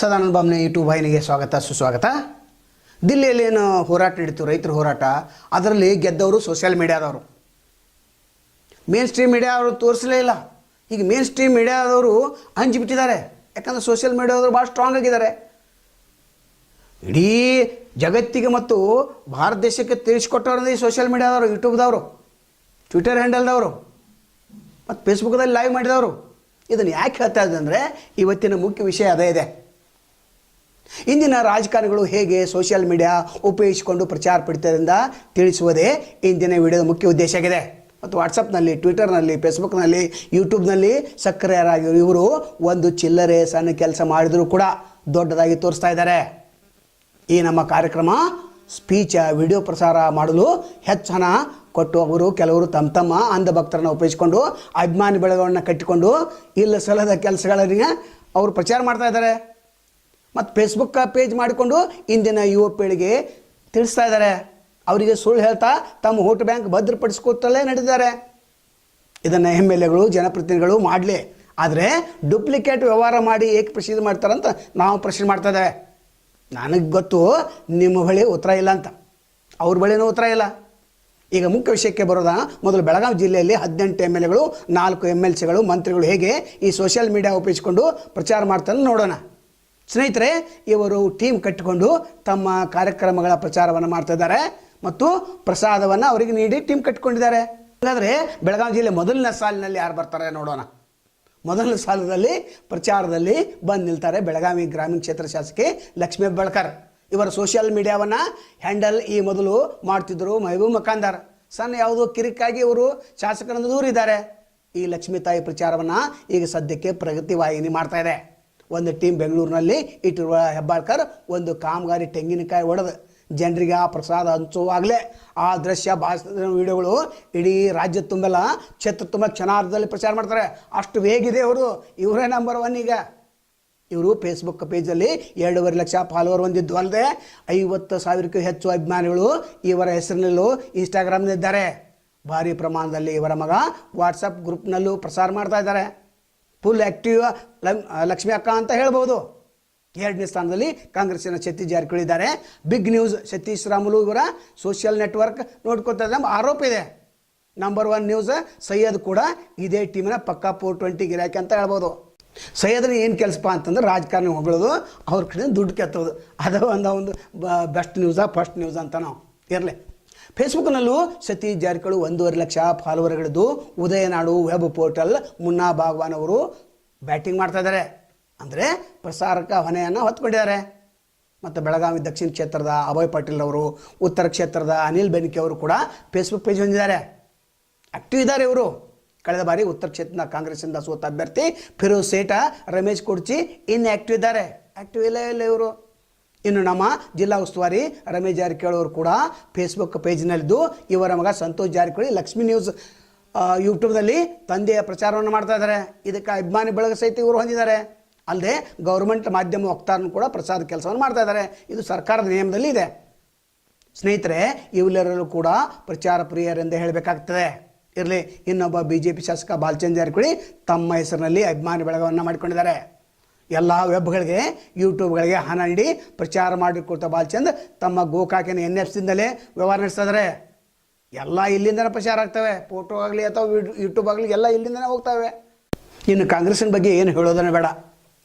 Sadananda ಬಾಮ್ನೆ YouTube ವಾಹಿನಿಗೆ ಸ್ವಾಗತ, ಸುಸ್ವಾಗತ. ದಿಲ್ಲಿಯಲ್ಲಿ ಏನು ಹೋರಾಟ ನಡೀತು, ರೈತರ ಹೋರಾಟ, ಅದರಲ್ಲಿ ಗೆದ್ದವರು ಸೋಷಿಯಲ್ ಮೀಡಿಯಾದವರು ಮೇನ್ ಸ್ಟ್ರೀಮ್ ಮೀಡಿಯಾವರು ತೋರಿಸಲೇ ಇಲ್ಲ. ಈಗ ಮೇನ್ ಸ್ಟ್ರೀಮ್ ಮೀಡಿಯಾದವರು ಹಂಚಿಬಿಟ್ಟಿದ್ದಾರೆ ಯಾಕಂದರೆ ಸೋಷಿಯಲ್ ಮೀಡಿಯಾದವರು ಭಾಳ ಸ್ಟ್ರಾಂಗ್ ಆಗಿದ್ದಾರೆ. ಇಡೀ ಜಗತ್ತಿಗೆ ಮತ್ತು ಭಾರತ ದೇಶಕ್ಕೆ ತಿಳಿಸ್ಕೊಟ್ಟವ್ರದ್ದು ಈ ಸೋಷಿಯಲ್ ಮೀಡಿಯಾದವರು ಯೂಟ್ಯೂಬ್ದವರು ಟ್ವಿಟರ್ ಹ್ಯಾಂಡಲ್ದವರು ಮತ್ತು ಫೇಸ್ಬುಕ್ದಲ್ಲಿ ಲೈವ್ ಮಾಡಿದವರು. ಇದನ್ನು ಯಾಕೆ ಹೇಳ್ತಾ ಇದ್ದಂದರೆ ಇವತ್ತಿನ ಮುಖ್ಯ ವಿಷಯ ಅದೇ ಇದೆ. ಇಂದಿನ ರಾಜಕಾರಣಿಗಳು ಹೇಗೆ ಸೋಷಿಯಲ್ ಮೀಡಿಯಾ ಉಪಯೋಗಿಸಿಕೊಂಡು ಪ್ರಚಾರ ಪಡಿತದಿಂದ ತಿಳಿಸುವುದೇ ಇಂದಿನ ವಿಡಿಯೋದ ಮುಖ್ಯ ಉದ್ದೇಶ ಆಗಿದೆ. ಮತ್ತು ವಾಟ್ಸಪ್ನಲ್ಲಿ, ಟ್ವಿಟರ್ನಲ್ಲಿ, ಫೇಸ್ಬುಕ್ನಲ್ಲಿ, ಯೂಟ್ಯೂಬ್ನಲ್ಲಿ ಸಕ್ರಿಯರಾಗಿರೋ ಇವರು ಒಂದು ಚಿಲ್ಲರೆ ಸಣ್ಣ ಕೆಲಸ ಮಾಡಿದರೂ ಕೂಡ ದೊಡ್ಡದಾಗಿ ತೋರಿಸ್ತಾ ಇದ್ದಾರೆ. ಈ ನಮ್ಮ ಕಾರ್ಯಕ್ರಮ ಸ್ಪೀಚ, ವಿಡಿಯೋ ಪ್ರಸಾರ ಮಾಡಲು ಹೆಚ್ಚು ಹಣ ಕೊಟ್ಟು ಅವರು ಕೆಲವರು ತಮ್ಮ ತಮ್ಮ ಅಂಧ ಭಕ್ತರನ್ನು ಉಪಯೋಗಿಸಿಕೊಂಡು ಅಭಿಮಾನಿ ಬೆಳೆಗಳನ್ನು ಕಟ್ಟಿಕೊಂಡು ಇಲ್ಲ ಸಲದ ಕೆಲಸಗಳನ್ನು ಅವರು ಪ್ರಚಾರ ಮಾಡ್ತಾ ಇದ್ದಾರೆ. ಮತ್ತು ಫೇಸ್ಬುಕ್ ಪೇಜ್ ಮಾಡಿಕೊಂಡು ಇಂದಿನ ಯುವ ಪೀಳಿಗೆ ತಿಳಿಸ್ತಾ ಇದ್ದಾರೆ. ಅವರಿಗೆ ಸುಳ್ಳು ಹೇಳ್ತಾ ತಮ್ಮ ವೋಟ್ ಬ್ಯಾಂಕ್ ಭದ್ರಪಡಿಸ್ಕೊತಲ್ಲೇ ನಡೆದಿದ್ದಾರೆ. ಇದನ್ನು ಎಂ ಎಲ್ ಎಗಳು ಜನಪ್ರತಿನಿಧಿಗಳು ಮಾಡಲಿ. ಆದರೆ ಡೂಪ್ಲಿಕೇಟ್ ವ್ಯವಹಾರ ಮಾಡಿ ಏಕೆ ಪ್ರಸಿದ್ಧ ಮಾಡ್ತಾರಂತ ನಾವು ಪ್ರಶ್ನೆ ಮಾಡ್ತಾ ಇದ್ದೇವೆ. ನನಗೆ ಗೊತ್ತು ನಿಮ್ಮ ಬಳಿ ಉತ್ತರ ಇಲ್ಲ ಅಂತ. ಅವ್ರ ಬಳಿನೂ ಉತ್ತರ ಇಲ್ಲ. ಈಗ ಮುಖ್ಯ ವಿಷಯಕ್ಕೆ ಬರೋದ? ಮೊದಲು ಬೆಳಗಾವಿ ಜಿಲ್ಲೆಯಲ್ಲಿ ಹದಿನೆಂಟು ಎಂ ಎಲ್ ಎಗಳು ನಾಲ್ಕು ಎಂ ಎಲ್ ಸಿಗಳು ಮಂತ್ರಿಗಳು ಹೇಗೆ ಈ ಸೋಷಿಯಲ್ ಮೀಡಿಯಾ ಉಪಯೋಗಿಸಿಕೊಂಡು ಪ್ರಚಾರ ಮಾಡ್ತಾರೆ ನೋಡೋಣ. ಸ್ನೇಹಿತರೆ, ಇವರು ಟೀಮ್ ಕಟ್ಟಿಕೊಂಡು ತಮ್ಮ ಕಾರ್ಯಕ್ರಮಗಳ ಪ್ರಚಾರವನ್ನು ಮಾಡ್ತಾ ಇದ್ದಾರೆ ಮತ್ತು ಪ್ರಸಾದವನ್ನು ಅವರಿಗೆ ನೀಡಿ ಟೀಮ್ ಕಟ್ಟಿಕೊಂಡಿದ್ದಾರೆ. ಹಾಗಾದರೆ ಬೆಳಗಾವಿ ಜಿಲ್ಲೆ ಮೊದಲನೇ ಸಾಲಿನಲ್ಲಿ ಯಾರು ಬರ್ತಾರೆ ನೋಡೋಣ. ಮೊದಲನೇ ಸಾಲದಲ್ಲಿ ಪ್ರಚಾರದಲ್ಲಿ ಬಂದು ನಿಲ್ತಾರೆ ಬೆಳಗಾವಿ ಗ್ರಾಮೀಣ ಕ್ಷೇತ್ರ ಶಾಸಕಿ ಲಕ್ಷ್ಮೀ ಬೆಳ್ಕರ್. ಇವರ ಸೋಷಿಯಲ್ ಮೀಡಿಯಾವನ್ನು ಹ್ಯಾಂಡಲ್ ಈ ಮೊದಲು ಮಾಡ್ತಿದ್ದರು ಮಹಬೂಬ್ ಮಕಾಂದಾರ್. ಸಣ್ಣ ಯಾವುದೋ ಕಿರಿಕಾಗಿ ಇವರು ಶಾಸಕರನ್ನು ದೂರಿದ್ದಾರೆ. ಈ ಲಕ್ಷ್ಮೀ ತಾಯಿ ಪ್ರಚಾರವನ್ನು ಈಗ ಸದ್ಯಕ್ಕೆ ಪ್ರಗತಿ ವಾಹಿನಿ ಮಾಡ್ತಾ ಇದೆ. ಒಂದು ಟೀಮ್ ಬೆಂಗಳೂರಿನಲ್ಲಿ ಇಟ್ಟಿರುವ ಹೆಬ್ಬಾಳ್ಕರ್ ಒಂದು ಕಾಮಗಾರಿ ತೆಂಗಿನಕಾಯಿ ಒಡೆದು. ಜನರಿಗೆ ಆ ಪ್ರಸಾದ ಹಂಚುವಾಗಲೇ ಆ ದೃಶ್ಯ ಭಾಷಣ ವಿಡಿಯೋಗಳು ಇಡೀ ರಾಜ್ಯ ತುಂಬೆಲ್ಲ ಕ್ಷೇತ್ರ ತುಂಬ ಕ್ಷಣಾರ್ಧದಲ್ಲಿ ಪ್ರಚಾರ ಮಾಡ್ತಾರೆ. ಅಷ್ಟು ವೇಗಿದೆ ಅವರು ಇವರೇ ನಂಬರ್ ಒನ್ ಈಗ. ಇವರು ಫೇಸ್ಬುಕ್ ಪೇಜಲ್ಲಿ ಎರಡೂವರೆ ಲಕ್ಷ ಫಾಲೋವರ್ ಹೊಂದಿದ್ದು ಅಲ್ಲದೆ ಐವತ್ತು ಸಾವಿರಕ್ಕೂ ಹೆಚ್ಚು ಅಭಿಮಾನಿಗಳು ಇವರ ಹೆಸರಿನಲ್ಲೂ ಇನ್ಸ್ಟಾಗ್ರಾಮ್ನಲ್ಲಿದ್ದಾರೆ ಭಾರಿ ಪ್ರಮಾಣದಲ್ಲಿ ಇವರ ಮಗ ವಾಟ್ಸಪ್ ಗ್ರೂಪ್ನಲ್ಲೂ ಪ್ರಸಾರ ಮಾಡ್ತಾ ಇದ್ದಾರೆ. ಫುಲ್ ಆಕ್ಟಿವ್ ಲಕ್ಷ್ಮಿ ಅಕ್ಕ ಅಂತ ಹೇಳ್ಬೋದು. ಎರಡನೇ ಸ್ಥಾನದಲ್ಲಿ ಕಾಂಗ್ರೆಸ್ಸಿನ ಸತೀಶ್ ಜಾರಕಿಹೊಳಿ ಬಿಗ್ ನ್ಯೂಸ್ ಸತೀಶ್ ರಾಮುಲು ಇವರ ಸೋಷಿಯಲ್ ನೆಟ್ವರ್ಕ್ ನೋಡ್ಕೊತಾ ನಮ್ಮ ಆರೋಪ ಇದೆ. ನಂಬರ್ ಒನ್ ನ್ಯೂಸ್ ಸೈಯದ್ ಕೂಡ ಇದೇ ಟೀಮಿನ ಪಕ್ಕಾ ಫೋರ್ ಟ್ವೆಂಟಿ ಗಿರಾಕಿ ಅಂತ ಹೇಳ್ಬೋದು. ಸೈಯದ್ನ ಏನು ಕೆಲಸಪ್ಪ ಅಂತಂದ್ರೆ ರಾಜಕಾರಣಿ ಹೊಗಳೋದು. ಅವ್ರ ಕಡೆ ದುಡ್ಡು ಕೆತ್ತೋದು. ಅದು ಒಂದು ಒಂದು ಬೆಸ್ಟ್ ನ್ಯೂಸಾ ಫಸ್ಟ್ ನ್ಯೂಸ್ ಅಂತ ನಾವು. ಇರಲಿ. ಫೇಸ್ಬುಕ್ನಲ್ಲೂ ಸತೀಶ್ ಜಾರಕಿಹೊಳಿ ಒಂದೂವರೆ ಲಕ್ಷ ಫಾಲೋವರ್ಗಳದ್ದು ಉದಯನಾಡು ವೆಬ್ ಪೋರ್ಟಲ್ ಮುನ್ನಾ ಭಾಗವಾನ್ ಅವರು ಬ್ಯಾಟಿಂಗ್ ಮಾಡ್ತಾ ಇದ್ದಾರೆ. ಅಂದರೆ ಪ್ರಸಾರಕ ಹೊನೆಯನ್ನು ಹೊತ್ಕೊಂಡಿದ್ದಾರೆ. ಮತ್ತು ಬೆಳಗಾವಿ ದಕ್ಷಿಣ ಕ್ಷೇತ್ರದ ಅಭಯ್ ಪಾಟೀಲ್ ಅವರು, ಉತ್ತರ ಕ್ಷೇತ್ರದ ಅನಿಲ್ ಬೆನ್ಕೆ ಅವರು ಕೂಡ ಫೇಸ್ಬುಕ್ ಪೇಜ್ ಹೊಂದಿದ್ದಾರೆ. ಆಕ್ಟಿವ್ ಇದ್ದಾರೆ ಇವರು. ಕಳೆದ ಬಾರಿ ಉತ್ತರ ಕ್ಷೇತ್ರದ ಕಾಂಗ್ರೆಸ್ಸಿಂದ ಸೋತ ಅಭ್ಯರ್ಥಿ ಫಿರೋಜ್ ಸೇಠ, ರಮೇಶ್ ಕುರ್ಚಿ ಇನ್ ಆಕ್ಟಿವ್ ಇದ್ದಾರೆ. ಆಕ್ಟಿವ್ ಇಲ್ಲ ಇಲ್ಲ ಇವರು. ಇನ್ನು ನಮ್ಮ ಜಿಲ್ಲಾ ಉಸ್ತುವಾರಿ ರಮೇಶ್ ಜಾರಕಿಹೊಳಿ ಅವರು ಕೂಡ ಫೇಸ್ಬುಕ್ ಪೇಜ್ನಲ್ಲಿದ್ದು ಇವರ ಮಗ ಸಂತೋಷ್ ಜಾರಕಿಹೊಳಿ ಲಕ್ಷ್ಮೀ ನ್ಯೂಸ್ ಯೂಟ್ಯೂಬ್ನಲ್ಲಿ ತಂದೆಯ ಪ್ರಚಾರವನ್ನು ಮಾಡ್ತಾ ಇದ್ದಾರೆ. ಇದಕ್ಕೆ ಅಭಿಮಾನಿ ಬಳಗ ಸಹಿತ ಇವರು ಹೊಂದಿದ್ದಾರೆ. ಅಲ್ಲದೆ ಗೌರ್ಮೆಂಟ್ ಮಾಧ್ಯಮ ವಕ್ತಾರನ್ನು ಕೂಡ ಪ್ರಸಾದ ಕೆಲಸವನ್ನು ಮಾಡ್ತಾ ಇದ್ದಾರೆ. ಇದು ಸರ್ಕಾರದ ನಿಯಮದಲ್ಲಿ ಇದೆ. ಸ್ನೇಹಿತರೆ, ಇವೆಲ್ಲರಲ್ಲೂ ಕೂಡ ಪ್ರಚಾರ ಪ್ರಿಯರೆಂದೇ ಹೇಳಬೇಕಾಗ್ತದೆ. ಇರಲಿ, ಇನ್ನೊಬ್ಬ ಬಿ ಜೆ ಪಿ ಶಾಸಕ ಬಾಲಚಂದ್ರ ಜಾರಕಿಹೊಳಿ ತಮ್ಮ ಹೆಸರಿನಲ್ಲಿ ಅಭಿಮಾನಿ ಬಳಗವನ್ನು ಮಾಡಿಕೊಂಡಿದ್ದಾರೆ. ಎಲ್ಲ ವೆಬ್ಗಳಿಗೆ, ಯೂಟ್ಯೂಬ್ಗಳಿಗೆ ಹಣ ನೀಡಿ ಪ್ರಚಾರ ಮಾಡಿಕೊಡ್ತಾ ಬಾಲ್ಚಂದ್, ತಮ್ಮ ಗೋಕಾಕಿನ ಎನ್ ಎಫ್ ಸಿಂದಲೇ ವ್ಯವಹಾರ ನಡೆಸಿದ್ರೆ ಎಲ್ಲ ಇಲ್ಲಿಂದನೇ ಪ್ರಚಾರ ಆಗ್ತವೆ. ಫೋಟೋ ಆಗಲಿ ಅಥವಾ ಯೂಟ್ಯೂಬ್ ಆಗಲಿ ಎಲ್ಲ ಇಲ್ಲಿಂದನೇ ಹೋಗ್ತವೆ. ಇನ್ನು ಕಾಂಗ್ರೆಸ್ನ ಬಗ್ಗೆ ಏನು ಹೇಳೋದನ್ನ ಬೇಡ.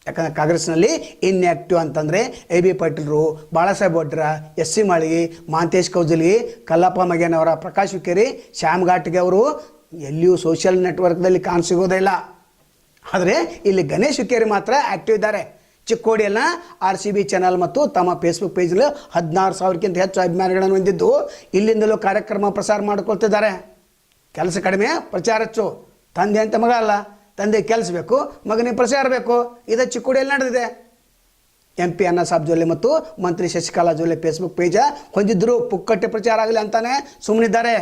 ಯಾಕಂದರೆ ಕಾಂಗ್ರೆಸ್ನಲ್ಲಿ ಇನ್ಆ್ಯಕ್ಟಿವ್ ಅಂತಂದರೆ ಎ ಬಿ ಪಾಟೀಲ್ರು, ಬಾಳಾಸಾಹೇಬ್ ಭಟ್ರ ಎಸ್ ಸಿ ಮಾಳಿಗೆ, ಮಾಂತೇಶ್ ಕೌಜಲ್ಗಿ ಕಲ್ಲಪ್ಪ ಮಗೇನವರ ಪ್ರಕಾಶ್ ವಿಕೇರಿ ಶ್ಯಾಮ್ ಘಾಟ್ಗೆ ಅವರು ಎಲ್ಲಿಯೂ ಸೋಷಿಯಲ್ ನೆಟ್ವರ್ಕ್ದಲ್ಲಿ ಕಾಣ ಸಿಗೋದೇ ಇಲ್ಲ. ಆದರೆ ಇಲ್ಲಿ ಗಣೇಶ್ ಕೇರಿ ಮಾತ್ರ ಆ್ಯಕ್ಟಿವ್ ಇದ್ದಾರೆ. ಚಿಕ್ಕೋಡಿಯಲ್ಲ ಆರ್ ಸಿ ಬಿ ಚಾನಲ್ ಮತ್ತು ತಮ್ಮ ಫೇಸ್ಬುಕ್ ಪೇಜ್ನಲ್ಲಿ ಹದಿನಾರು ಸಾವಿರಕ್ಕಿಂತ ಹೆಚ್ಚು ಅಭಿಮಾನಿಗಳನ್ನು ಹೊಂದಿದ್ದು ಇಲ್ಲಿಂದಲೂ ಕಾರ್ಯಕ್ರಮ ಪ್ರಸಾರ ಮಾಡಿಕೊಳ್ತಿದ್ದಾರೆ. ಕೆಲಸ ಕಡಿಮೆ, ಪ್ರಚಾರ ಹೆಚ್ಚು. ತಂದೆ ಅಂತ ಮಗ ಅಲ್ಲ. ತಂದೆ ಕೆಲಸ ಬೇಕು, ಮಗನಿಗೆ ಪ್ರಚಾರ ಬೇಕು. ಇದು ಚಿಕ್ಕೋಡಿಯಲ್ಲಿ ನಡೆದಿದೆ. ಎಂ ಪಿ ಅನ್ನ ಸಾಬ್ ಜೊಲ್ಲೆ ಮತ್ತು ಮಂತ್ರಿ ಶಶಿಕಲಾ ಜೊಲ್ಲೆ ಫೇಸ್ಬುಕ್ ಪೇಜ ಹೊಂದಿದ್ದರು ಪುಕ್ಕಟ್ಟೆ ಪ್ರಚಾರ ಆಗಲಿ ಅಂತಾನೆ ಸುಮ್ಮನಿದ್ದಾರೆ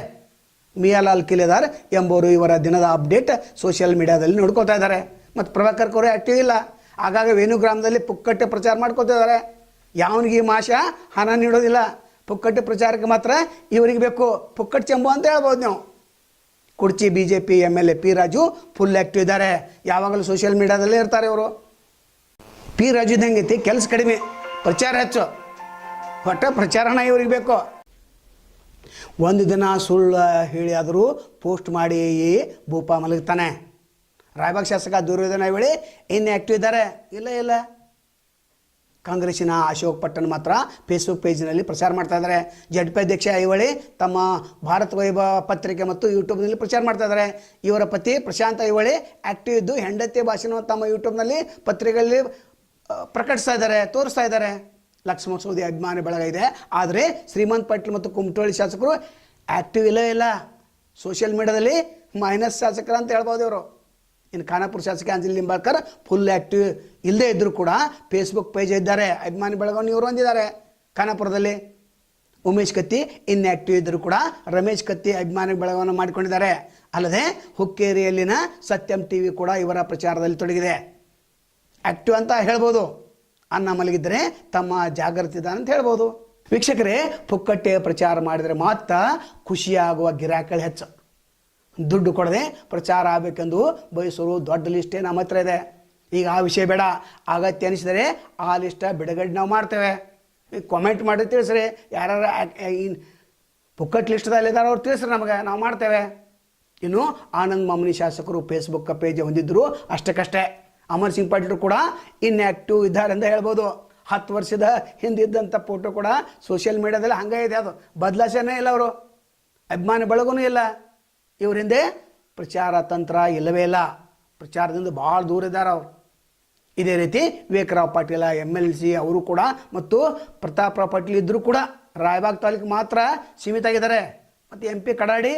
ಮಿಯಾಲಾಲ್ ಕಿಲೆದಾರ್ ಎಂಬುವರು ಇವರ ದಿನದ ಅಪ್ಡೇಟ್ ಸೋಷಿಯಲ್ ಮೀಡಿಯಾದಲ್ಲಿ ನೋಡ್ಕೋತಾ ಇದ್ದಾರೆ. ಮತ್ತು ಪ್ರಭಾಕರ್ ಕೋರೆ ಆ್ಯಕ್ಟಿವ್ ಇಲ್ಲ. ಆಗಾಗ ವೇಣು ಗ್ರಾಮದಲ್ಲಿ ಪುಕ್ಕಟ್ಟೆ ಪ್ರಚಾರ ಮಾಡ್ಕೊತಾ ಇದ್ದಾರೆ. ಯಾವನಿಗೆ ಈ ಮಾಷ ಹಣ ನೀಡೋದಿಲ್ಲ. ಪುಕ್ಕಟ್ಟೆ ಪ್ರಚಾರಕ್ಕೆ ಮಾತ್ರ ಇವರಿಗೆ ಬೇಕು. ಪುಕ್ಕಟ್ ಚೆಂಬು ಅಂತ ಹೇಳ್ಬೋದು ನೀವು. ಕುರ್ಚಿ B J P M L A P Raju full active ಇದ್ದಾರೆ. ಯಾವಾಗಲೂ ಸೋಷಿಯಲ್ ಮೀಡಿಯಾದಲ್ಲೇ ಇರ್ತಾರೆ ಇವರು. ಪಿ ರಾಜು ಹೆಂಗೈತಿ? ಕೆಲಸ ಕಡಿಮೆ. ಪ್ರಚಾರ ಹೆಚ್ಚು. ಹೊಟ್ಟೆ ಪ್ರಚಾರನ ಇವ್ರಿಗೆ ಬೇಕು. ಒಂದು ದಿನ ಸುಳ್ಳು ಹೇಳಿ ಆದರೂ ಪೋಸ್ಟ್ ಮಾಡಿ ಭೂಪ ಮಲಗ್ತಾನೆ. ರಾಯಬಾಗ್ ಶಾಸಕ ದುರ್ಯೋಧನ ಹೇಳಿ, ಇನ್ನು ಆ್ಯಕ್ಟಿವ್ ಇದ್ದಾರೆ. ಇಲ್ಲ ಇಲ್ಲ. ಕಾಂಗ್ರೆಸ್ಸಿನ ಅಶೋಕ್ ಪಟ್ಟಣ್ ಮಾತ್ರ ಫೇಸ್ಬುಕ್ ಪೇಜ್ನಲ್ಲಿ ಪ್ರಚಾರ ಮಾಡ್ತಾ ಇದ್ದಾರೆ. ಜಡ್ ಪಿ ಅಧ್ಯಕ್ಷ ಐವಳಿ ತಮ್ಮ ಭಾರತ ವೈಭವ ಪತ್ರಿಕೆ ಮತ್ತು ಯೂಟ್ಯೂಬ್ನಲ್ಲಿ ಪ್ರಚಾರ ಮಾಡ್ತಾ ಇದ್ದಾರೆ. ಇವರ ಪತಿ ಪ್ರಶಾಂತ್ ಐವಳಿ ಆ್ಯಕ್ಟಿವ್ ಇದ್ದು ಹೆಂಡತಿ ಭಾಷೆನ ತಮ್ಮ ಯೂಟ್ಯೂಬ್ನಲ್ಲಿ ಪತ್ರಿಕೆಯಲ್ಲಿ ಪ್ರಕಟಿಸ್ತಾ ಇದ್ದಾರೆ, ತೋರಿಸ್ತಾ ಇದ್ದಾರೆ. ಲಕ್ಷ್ಮಣ ಸೌದಿ ಅಭಿಮಾನಿ ಬಳಗ ಇದೆ. ಆದರೆ ಶ್ರೀಮಂತ್ ಪಾಟೀಲ್ ಮತ್ತು ಕುಮಟೋಳಿ ಶಾಸಕರು ಆ್ಯಕ್ಟಿವ್ ಇಲ್ಲೇ ಇಲ್ಲ. ಸೋಷಿಯಲ್ ಮೀಡಿಯಾದಲ್ಲಿ ಮೈನಸ್ ಶಾಸಕರ ಅಂತ ಹೇಳ್ಬೋದು ಇವರು. ಇನ್ನು ಖಾನಾಪುರ ಶಾಸಕ ಅಂಜಲಿ ನಿಂಬಾಳ್ಕರ್ ಫುಲ್ ಆ್ಯಕ್ಟಿವ್ ಇಲ್ಲದೇ ಇದ್ದರೂ ಕೂಡ ಫೇಸ್ಬುಕ್ ಪೇಜ್ ಇದ್ದಾರೆ. ಅಭಿಮಾನಿ ಬಳಗವನ್ನು ಇವರು ಹೊಂದಿದ್ದಾರೆ ಖಾನಾಪುರದಲ್ಲಿ ಉಮೇಶ್ ಕತ್ತಿ ಇನ್ ಇನ್ಆ್ಯಕ್ಟಿವ್ ಇದ್ದರೂ ಕೂಡ ರಮೇಶ್ ಕತ್ತಿ ಅಭಿಮಾನಿ ಬಳಗವನ್ನು ಮಾಡಿಕೊಂಡಿದ್ದಾರೆ. ಅಲ್ಲದೆ ಹುಕ್ಕೇರಿಯಲ್ಲಿನ ಸತ್ಯಂ ಟಿ ವಿ ಕೂಡ ಇವರ ಪ್ರಚಾರದಲ್ಲಿ ತೊಡಗಿದೆ. ಆ್ಯಕ್ಟಿವ್ ಅಂತ ಹೇಳ್ಬೋದು. ಅನ್ನ ಮಲಗಿದ್ರೆ ತಮ್ಮ ಜಾಗೃತಿ ಇದ್ದಾನೆ ಅಂತ ಹೇಳ್ಬೋದು. ವೀಕ್ಷಕರೇ, ಪುಕ್ಕಟ್ಟೆ ಪ್ರಚಾರ ಮಾಡಿದರೆ ಮಾತ್ರ ಖುಷಿಯಾಗುವ ಗಿರಾಕಿಗಳು ಹೆಚ್ಚು. ದುಡ್ಡು ಕೊಡದೆ ಪ್ರಚಾರ ಆಗಬೇಕೆಂದು ಬಯಸೋರು ದೊಡ್ಡ ಲಿಸ್ಟೇ ನಮ್ಮ ಹತ್ರ ಇದೆ. ಈಗ ಆ ವಿಷಯ ಬೇಡ. ಅಗತ್ಯ ಅನಿಸಿದರೆ ಆ ಲಿಸ್ಟ ಬಿಡುಗಡೆ ನಾವು ಮಾಡ್ತೇವೆ. ಕಾಮೆಂಟ್ ಮಾಡಿ ತಿಳಿಸ್ರಿ. ಯಾರು ಪುಕ್ಕಟ್ ಲಿಸ್ಟ್ದಲ್ಲಿ ಇದ್ದಾರೆ ಅವ್ರು ತಿಳಿಸ್ರಿ ನಮಗೆ. ನಾವು ಮಾಡ್ತೇವೆ. ಇನ್ನು ಆನಂದ್ ಮಾಮನಿ ಶಾಸಕರು ಫೇಸ್ಬುಕ್ ಪೇಜ್ ಹೊಂದಿದ್ದರು ಅಷ್ಟಕ್ಕಷ್ಟೇ. ಅಮರ್ ಸಿಂಗ್ ಪಾಟೀಲ್ ಕೂಡ ಇನ್ ಆಕ್ಟಿವ್ ಇದ್ದಾರೆ ಅಂತ ಹೇಳ್ಬೋದು. ಹತ್ತು ವರ್ಷದ ಹಿಂದಿದ್ದಂಥ ಫೋಟೋ ಕೂಡ ಸೋಷಿಯಲ್ ಮೀಡಿಯಾದಲ್ಲಿ ಹಂಗೆ ಇದೆ. ಅದು ಬದಲಾಸನೇ ಇಲ್ಲ ಅವರು. ಅಭಿಮಾನಿ ಬಳಗೂ ಇಲ್ಲ. ಇವ್ರ ಹಿಂದೆ ಪ್ರಚಾರ ತಂತ್ರ ಇಲ್ಲವೇ ಇಲ್ಲ. ಪ್ರಚಾರದಿಂದ ಭಾಳ ದೂರ ಇದ್ದಾರೆ ಅವರು. ಇದೇ ರೀತಿ Vivekrao Patil M L C ಅವರು ಕೂಡ ಮತ್ತು ಪ್ರತಾಪರಾವ್ ಪಾಟೀಲ್ ಇದ್ದರೂ ಕೂಡ ರಾಯಬಾಗ್ ತಾಲೂಕು ಮಾತ್ರ ಸೀಮಿತ ಆಗಿದ್ದಾರೆ. ಮತ್ತು M P Kadadi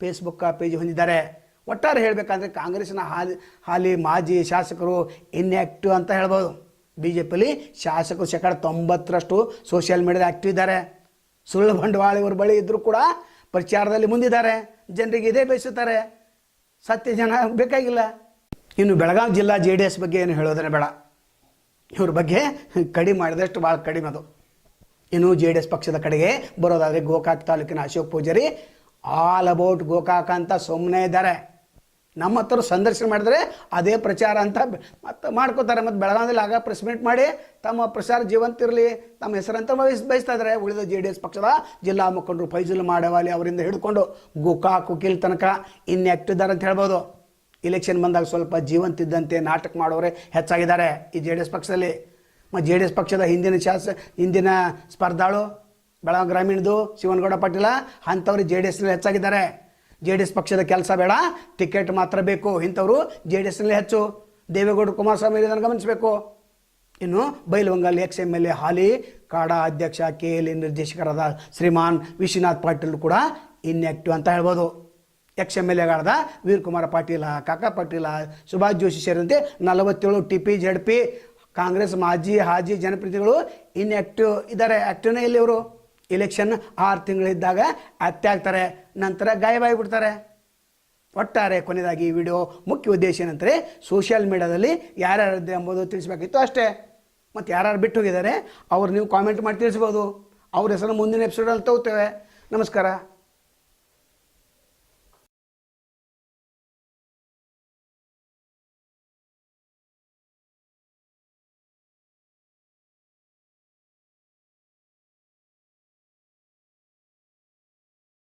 Facebook page ಹೊಂದಿದ್ದಾರೆ. ಒಟ್ಟಾರೆ ಹೇಳಬೇಕಂದ್ರೆ ಕಾಂಗ್ರೆಸ್ನ ಹಾಲಿ ಹಾಲಿ ಮಾಜಿ ಶಾಸಕರು ಇನ್ಆ್ಯಕ್ಟಿವ್ ಅಂತ ಹೇಳ್ಬೋದು. ಬಿ ಜೆ ಪಿಲಿ ಶಾಸಕರು ಶೇಕಡ ತೊಂಬತ್ತರಷ್ಟು ಸೋಷಿಯಲ್ ಮೀಡಿಯಾದ ಆ್ಯಕ್ಟಿವ್ ಇದ್ದಾರೆ. ಸುಳ್ಳು ಬಂಡವಾಳ ಇವ್ರ ಬಳಿ ಇದ್ದರೂ ಕೂಡ ಪ್ರಚಾರದಲ್ಲಿ ಮುಂದಿದ್ದಾರೆ. ಜನರಿಗೆ ಇದೇ ಬಯಸುತ್ತಾರೆ. ಸತ್ಯ ಜನ ಬೇಕಾಗಿಲ್ಲ. ಇನ್ನು ಬೆಳಗಾವಿ ಜಿಲ್ಲಾ ಜೆ ಡಿ ಎಸ್ ಬಗ್ಗೆ ಏನು ಹೇಳೋದೇ ಬೇಡ. ಇವ್ರ ಬಗ್ಗೆ ಕಡಿಮೆ ಮಾಡಿದಷ್ಟು ಭಾಳ ಕಡಿಮೆ ಅದು. ಇನ್ನು ಜೆ ಡಿ ಎಸ್ ಪಕ್ಷದ ಕಡೆಗೆ ಬರೋದಾದರೆ ಗೋಕಾಕ್ ತಾಲೂಕಿನ ಅಶೋಕ್ ಪೂಜಾರಿ ಆಲ್ ಅಬೌಟ್ ಗೋಕಾಕ್ ಅಂತ ಸುಮ್ಮನೆ ಇದ್ದಾರೆ. ನಮ್ಮ ಹತ್ರ ಸಂದರ್ಶನ ಮಾಡಿದರೆ ಅದೇ ಪ್ರಚಾರ ಅಂತ ಮತ್ತೆ ಮಾಡ್ಕೋತಾರೆ. ಮತ್ತು ಬೆಳಗಾವಿಯಲ್ಲಿ ಆಗ ಪ್ರೆಸ್ ಮೀಟ್ ಮಾಡಿ ತಮ್ಮ ಪ್ರಚಾರ ಜೀವಂತ ಇರಲಿ. ತಮ್ಮ ಹೆಸರಂತ ಬಯಸ್ ಬಯಸ್ತಾ ಇದ್ದಾರೆ ಉಳಿದ ಜೆ ಡಿ ಎಸ್ ಪಕ್ಷದ ಜಿಲ್ಲಾ ಮುಖಂಡರು ಫೈಜುಲ್ ಮಾಡವಾಲಿ ಅವರಿಂದ ಹಿಡ್ಕೊಂಡು ಗುಕಾ ಕುಕಿಲ್ ತನಕ ಇನ್ಯಾಕ್ಟಿವ್ ಇದ್ದಾರೆ ಅಂತ ಹೇಳ್ಬೋದು. ಇಲೆಕ್ಷನ್ ಬಂದಾಗ ಸ್ವಲ್ಪ ಜೀವಂತ ಇದ್ದಂತೆ ನಾಟಕ ಮಾಡೋರೆ ಹೆಚ್ಚಾಗಿದ್ದಾರೆ ಈ ಜೆ ಡಿ ಎಸ್ ಪಕ್ಷದಲ್ಲಿ. ಮತ್ತು ಜೆ ಡಿ ಎಸ್ ಪಕ್ಷದ ಹಿಂದಿನ ಶಾಸ ಹಿಂದಿನ ಸ್ಪರ್ಧಾಳು ಬೆಳಗಾವಿ ಗ್ರಾಮೀಣದು ಶಿವನಗೌಡ ಪಾಟೀಲ, ಅಂಥವ್ರು ಜೆ ಡಿ ಎಸ್ನಲ್ಲಿ ಹೆಚ್ಚಾಗಿದ್ದಾರೆ. ಜೆ ಡಿ ಎಸ್ ಪಕ್ಷದ ಕೆಲಸ ಬೇಡ, ಟಿಕೆಟ್ ಮಾತ್ರ ಬೇಕು. ಇಂಥವರು ಜೆ ಡಿ ಎಸ್ನಲ್ಲಿ ಹೆಚ್ಚು. ದೇವೇಗೌಡ ಕುಮಾರಸ್ವಾಮಿ ಇದನ್ನು ಗಮನಿಸಬೇಕು. ಇನ್ನು Bailhongal ex M L A ಹಾಲಿ, ಕಾಡಾ ಅಧ್ಯಕ್ಷ ಕೆ ಎಲ್ ಎ ನಿರ್ದೇಶಕರಾದ ಶ್ರೀಮಾನ್ ವಿಶ್ವನಾಥ್ ಪಾಟೀಲ್ ಕೂಡ ಇನ್ಆಕ್ಟಿವ್ ಅಂತ ಹೇಳ್ಬೋದು. ಎಕ್ಸ್ ಎಂ ಎಲ್ ಎಗಳಾದ ವೀರಕುಮಾರ ಪಾಟೀಲ, ಕಾಕಾ ಪಾಟೀಲ, ಸುಭಾಷ್ ಜೋಶಿ ಸೇರಿದಂತೆ ನಲವತ್ತೇಳು T P Z P Congress ಮಾಜಿ, ಹಾಜಿ ಜನಪ್ರತಿನಿಧಿಗಳು ಇನ್ಆಕ್ಟಿವ್ ಇದ್ದಾರೆ. ಆ್ಯಕ್ಟಿವ್ನೇ ಇಲ್ಲಿ ಇವರು. ಇಲೆಕ್ಷನ್ ಆರು ತಿಂಗಳಿದ್ದಾಗ ಅತ್ತೆ ಆಗ್ತಾರೆ. ನಂತರ ಗಾಯವಾಗಿಬಿಡ್ತಾರೆ ಒಟ್ಟಾರೆ ಕೊನೆಯದಾಗಿ ಈ ವಿಡಿಯೋ ಮುಖ್ಯ ಉದ್ದೇಶ ಏನಂದರೆ ಸೋಷಿಯಲ್ ಮೀಡಿಯಾದಲ್ಲಿ ಯಾರ್ಯಾರಿದೆ ಎಂಬುದು ತಿಳಿಸಬೇಕಿತ್ತು ಅಷ್ಟೇ. ಮತ್ತು ಯಾರ್ಯಾರು ಬಿಟ್ಟು ಹೋಗಿದ್ದಾರೆ, ಅವ್ರು ನೀವು ಕಾಮೆಂಟ್ ಮಾಡಿ ತಿಳಿಸ್ಬೋದು. ಅವ್ರ ಹೆಸರು ಮುಂದಿನ ಎಪಿಸೋಡಲ್ಲಿ ತಗೋತೇವೆ. ನಮಸ್ಕಾರ.